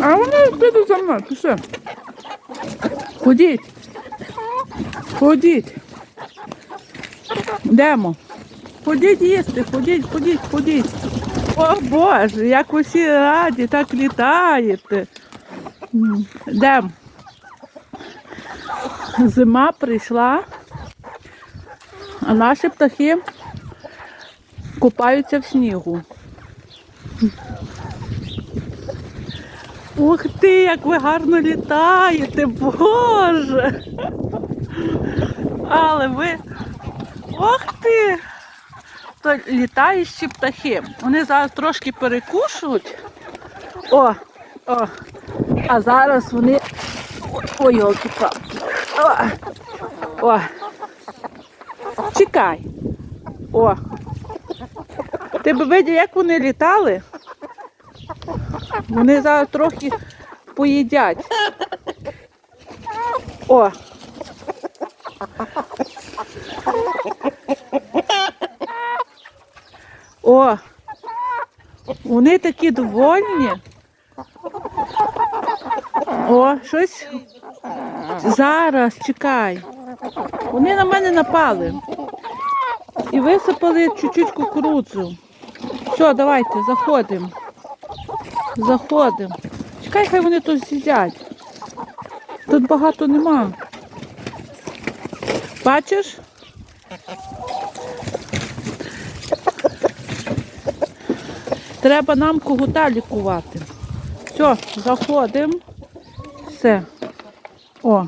А вони підуть за мною, пішли. Ходіть. Ходіть. Йдемо. Ходіть їсти, ходіть, ходіть, ходіть. О Боже, як всі раді, так літаєте. Йдемо. Зима прийшла, а наші птахи купаються в снігу. Ух ти, як ви гарно літаєте, Боже! Але ви. Ох ти! То літаючі птахи. Вони зараз трошки перекушують. О, о. А зараз вони. Ой, йолки палки О, о. Чекай. О. Ти б видів, як вони літали? Вони зараз трохи поїдять. О. О. Вони такі довольні. О, щось. Зараз, чекай. Вони на мене напали. І висипали чуть-чуть кукурудзу. Все, давайте, заходимо. Заходимо. Чекай, хай вони тут сидять. Тут багато нема. Бачиш? Треба нам когута лікувати. Все, заходимо. Все. О,